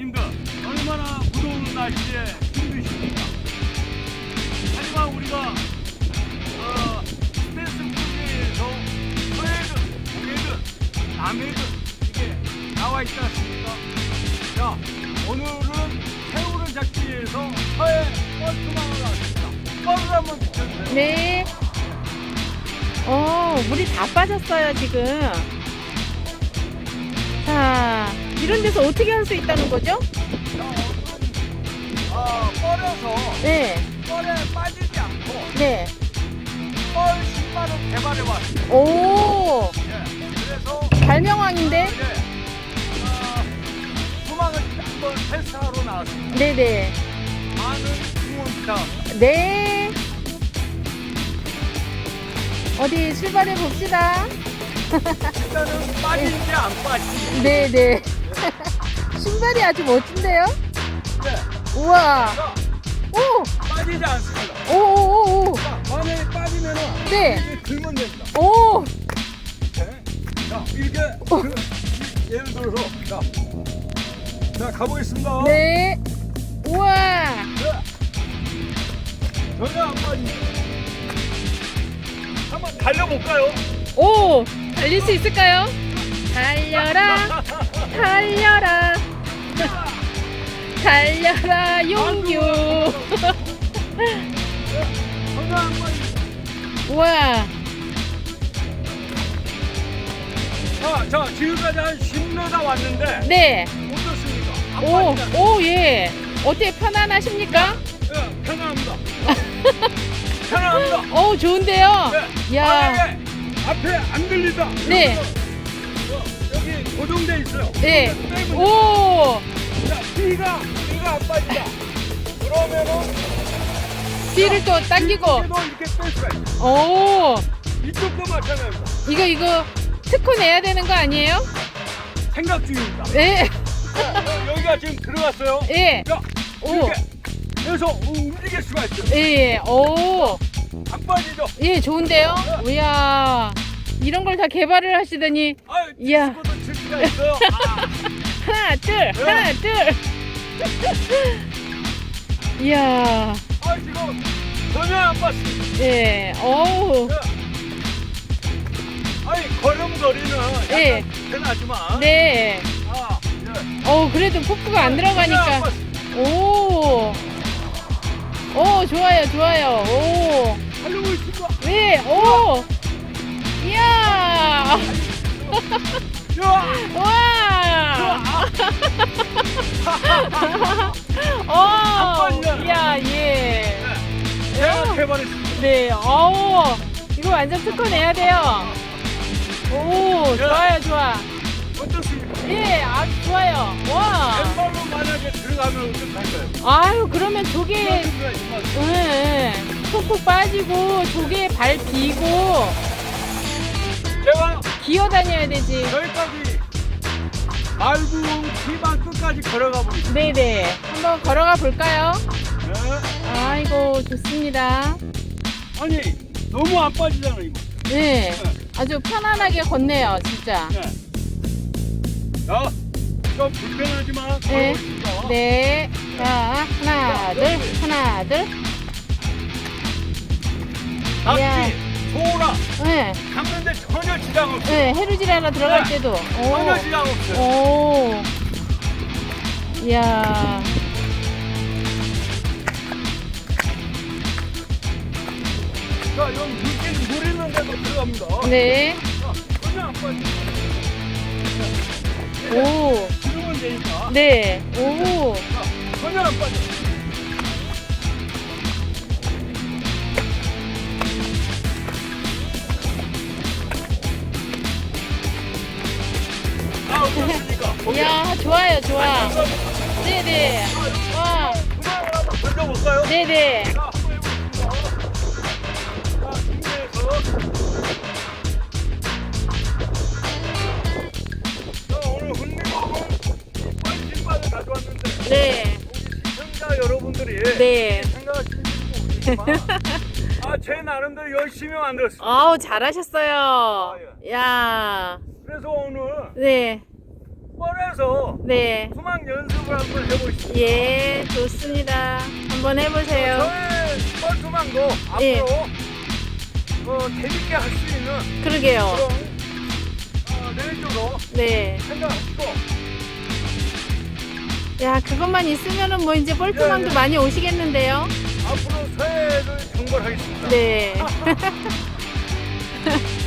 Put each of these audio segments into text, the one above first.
님들 얼마나 무더운 날씨에 힘드십니까? 하지만 우리가 어, 스트레스 풀기에서 서해든, 동해든, 남해든 이게 나와 있지 않습니까? 자, 오늘은 새우를 잡기 위해서 서해 버스망을 왔습니다. 버스 한번 비춰주세요. 네. 어, 물이 다 빠졌어요, 지금. 자, 이런 데서 어떻게 할 수 있다는 거죠? 어, 뻘에서 네, 뻘에 빠지지 않고 네. 뻘 신발을 개발해 봤습니다. 오, 예, 그래서 발명왕인데? 이제 어, 수망을 한번 테스트하러 나왔습니다. 네네. 많은 응원 부탁합니다. 네. 어디 출발해 봅시다. 일단은 빠지는지 안 빠지는지. 네네. 신발이 아주 멋진데요? 네. 우와. 자, 오, 빠지지 않습니다. 오, 오, 오, 오. 자, 만약에 빠지면은 네. 이렇게 들면 됩니다. 오, 네. 자, 이렇게 어. 그, 예를 들어서 자, 자 가보겠습니다. 네. 우와. 네. 전혀 안 빠집니다. 한번 달려볼까요? 오, 달릴 수 있을까요? 달려라, 달려라, 달려라, 용규. 전혀 안 빠집니다. 우와, 자, 자, 지금까지 한 10m 왔는데 네. 어떻습니까? 안 오, 오, 예. 어때 편안하십니까? 예, 편안합니다. 편안합니다. 오, 좋은데요? 네. 야, 만약에 앞에 안 들리다. 네. 그러면은, 어, 여기 고정돼 있어요. 네. 오, 자, 뒤가 뒤가 안 빠진다. 그러면은 뒤를 또 당기고. 이렇게도 이렇게 뺄 수가 있어. 오, 이쪽도 마찬가지입니다. 이거, 이거 특허 내야 되는 거 아니에요? 생각 중입니다. 네. 자, 여- 여기가 지금 들어갔어요. 예, 자, 오. 이렇게 해서 움직일 수가 있어요. 예, 예. 오. 안 빠지죠? 예, 좋은데요? 이야, 이런 걸 다 개발을 하시더니, 아, 이야. 디스코도 칠 수가 있어요. 아, 하나, 둘, 하나, 둘. 이야, 아, 지금 전혀 안 빠졌습니다. 예, 어우, 아니 걸음걸이는 약간 예. 편하지만 네. 아, 예. 어우, 그래도 폭포가 안안 들어가니까. 빠졌습니다. 오, 오, 좋아요, 좋아요. 오, 하려고 있습니다. 네, 오! 와, 어. 이야, 예. 제가 개발했습니다. 네, 어우, 이거 완전 특허 내야 돼요. 오, 좋아요, 좋아. 어떻습니까? 예, 아주 좋아요. 와. 왼발로 만약에 들어가면 어떡할까요? 아유, 그러면 조개, 수가 있지만 예, 푹푹 빠지고, 조개 발 비고, 기어 다녀야 되지. 여기까지 말구 기반 끝까지 걸어가 보겠습니다. 네네. 한번 걸어가 볼까요? 네. 아이고, 좋습니다. 아니 너무 안 빠지잖아 이거. 네. 아주 편안하게 걷네요, 진짜. 네. 자, 좀 불편하지만 네. 네. 자, 하나, 둘, 하나, 둘. 낙지, 소라 네. 잡는데 전혀 지장 없어요. 네, 해루질 하나 들어갈 네. 때도. 전혀 오. 지장 없어요. 오. 이야. 자, 여기 물기는 물 있는 데도 들어갑니다. 네. 자, 전혀 안 빠지. 오. 기름은 되니까. 네. 오. 자, 전혀 안 빠져. 아, 이야, 좋아요, 좋아. 네네. 와. 던져볼까요? 네네. 가져왔는데, 네. 시청자 여러분들이 네. 아, 제 나름대로 열심히 만들었습니다. 아우, 잘하셨어요. 야. 그래서 오늘 네. 뻘에 앞에서 네. 투망 연습을 한번 해보시죠. 예, 좋습니다. 한번 해보세요. 저의 뻘투망도 예. 앞으로 어, 재밌게 할 수 있는 그러게요. 그런 어, 네. 생각하시고 야, 그것만 있으면은 뭐 이제 볼트망도 예, 예. 많이 오시겠는데요? 앞으로 새해를 정벌하겠습니다. 네.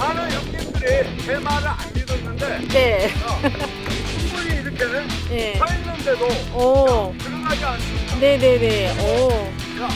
많은 형님들이 제 말을 안 믿었는데 네. 어, 충분히 이렇게 네. 서 있는데도 오. 들어가지 않습니다. 네네네. 오. 자,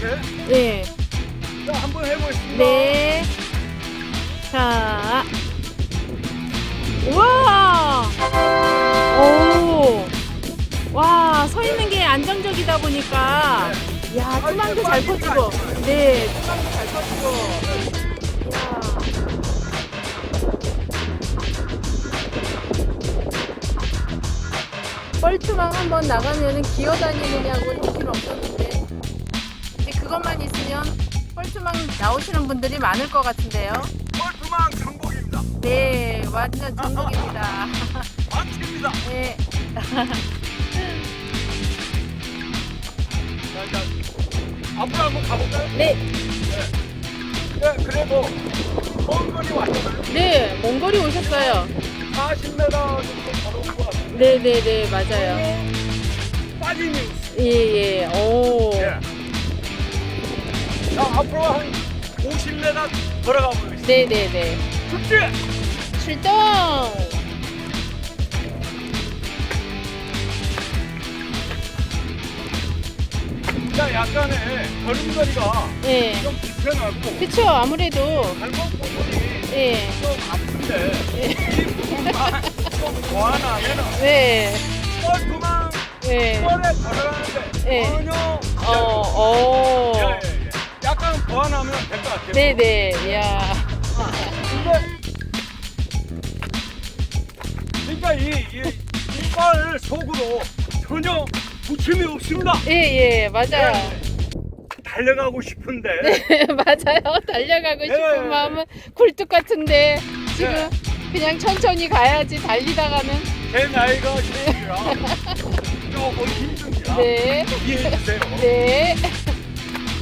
이렇게 네. 자, 한번 해보겠습니다. 네. 자. 우와! 오! 와, 서 있는 게 안정적이다 보니까. 야, 투망도 잘 퍼지고. 네, 투망도 잘 뻘투망 한번 나가면은 기어다니느냐고 정신 없었는데 이제 그것만 있으면 뻘투망 나오시는 분들이 많을 것 같은데요. 뻘투망 정복입니다. 네, 완전 전국입니다. 완치입니다. 네, 자, 자, 앞으로 한번 가볼까요? 네, 네, 그래도 먼 거리 왔잖아요. 네, 몽골이 오셨어요. 40m 정도 같아요. 네, 네, 네, 맞아요. 빠짐이 예, 예, 오. 예. 자, 앞으로 한 50m 걸어가 보겠습니다. 네, 네, 네. 축제! 출동! 자, 약간의 걸음걸이가 네. 좀 불편하고 그쵸, 아무래도. 발목 부분이 예, 좀 아픈데 이 부분만 좀 보완하면 네, 뻘투망 네. 뻘에 걸어가는데 예. 전혀 어, 어. 예, 예, 예. 약간 보완하면 될 것 같아요. 네, 네, 이야. 근데 그러니까 이, 이, 이빨 속으로 전혀 부침이 없습니다. 예, 예, 맞아요. 예. 달려가고 싶은데 네, 맞아요. 달려가고 싶은 예. 마음은 굴뚝 같은데 지금 예. 그냥 천천히 가야지 달리다가는 제 나이가 있으니까 조금 힘듭니다. 네, 이해해 주세요. 네.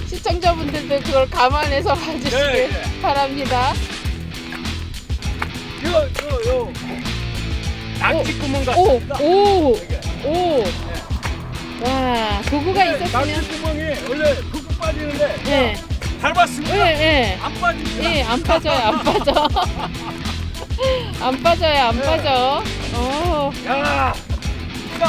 시청자분들도 그걸 감안해서 봐주시길 네, 네. 바랍니다. 요, 요, 요. 낙지 구멍 오, 같습니다. 오, 이게. 오. 와, 도구가 근데 있었으면. 구멍이 원래 훅 빠지는데 예, 밟았습니다. 예, 예. 안 빠집니다. 예, 안 빠져요, 안 빠져. 안 빠져요, 안 네. 빠져. 오, 야, 진짜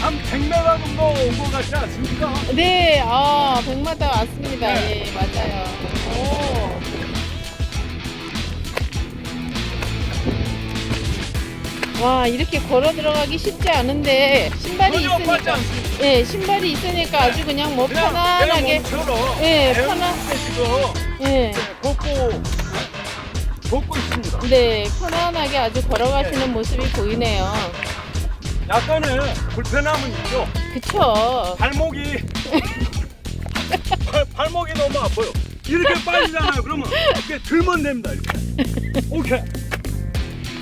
한 100m 정도 온것 같지 않습니까? 네, 아, 백마다 왔습니다. 네. 예, 맞아요. 오. 와, 이렇게 걸어 들어가기 쉽지 않은데, 신발이 전혀 빠지 있으니까. 않습니다. 예, 신발이 있으니까 아주 그냥 뭐 그냥 편안하게. 내 몸처럼 예, 자연스럽게 편안- 지금 예. 걷고 걷고 있습니다. 네, 편안하게 아주 걸어가시는 모습이 보이네요. 약간의 불편함은 있죠. 그쵸. 발목이 발, 발목이 너무 아파요. 이렇게 빠지잖아요. 그러면 이렇게 들면 됩니다. 이렇게. 오케이.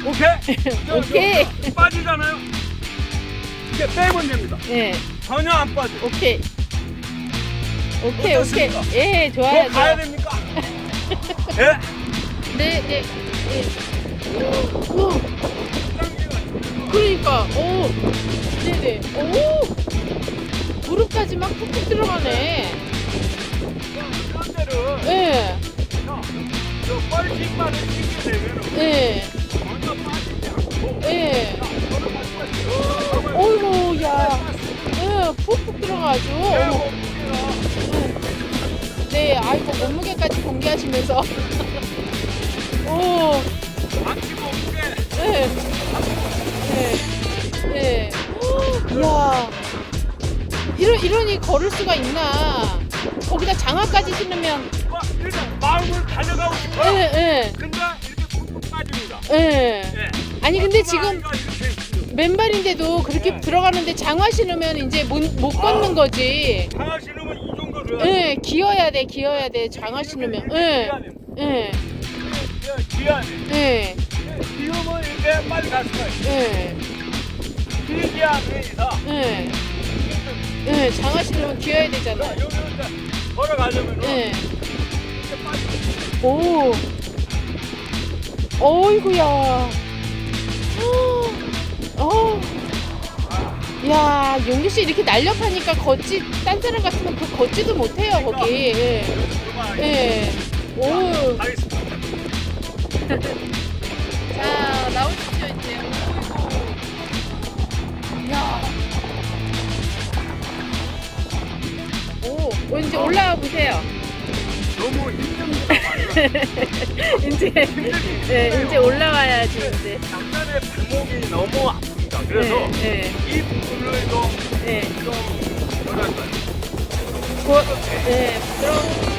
오케이. 오케이. 저, 빠지잖아요. 이렇게 빼면 됩니다. 예, 전혀 안 빠져. 오케이. 오케이, 오케이. 어떻습니까? 예, 더 좋아요, 가야 좋아요. 됩니까? 예. 네, 네. 네. 오, 그러니까, 오, 네 네, 오, 무릎까지 막 푹푹 들어가네. 데를 예, 저 뻘짓말을 신게 되면 예, 먼저 빠지지 않고 있어요. 어이구, 야, 예, 푹푹 들어가죠. 네, 아이고 몸무게까지 공개하시면서. 오, 네, 네, 네. 이야, 이러 이러니 걸을 수가 있나? 거기다 장화까지 신으면, 막 일단 마음을 달려가고 싶어요. 예, 예, 근데 이렇게 푹푹 빠집니다. 예. 예. 아니 근데 지금. 맨발인데도 그렇게 네. 들어가는데 장화 신으면 이제 못, 못 걷는 거지. 장화 신으면 이 정도를 예, 기어야 돼, 기어야 돼, 장화 신으면. 예, 예, 예, 기우면 이렇게 빨리 갈 수가 있어. 예, 길지 않으니까 예, 예. 신으면 귀여야 되잖아. 여기 이제 걸어가려면 예. 빨리 오. 어이구야. 어. 야, 용기 씨 이렇게 날렵하니까 걷지, 딴 사람 같으면 그 걷지도 못해요, 거기. 예. 그만 예. 오. 가겠습니다. 자, 나오십시오, 이제. 어이구. 야. 오, 오, 이제 올라와 보세요. 너무 힘듭니다. 이제, 예, 이제 올라와야지, 이제. 남자의 발목이 너무 아픕니다. 그래서 예, 이 부분을 좀, 예, 예. 좀 뭐랄까요. 고, 네, 부드러운, 네.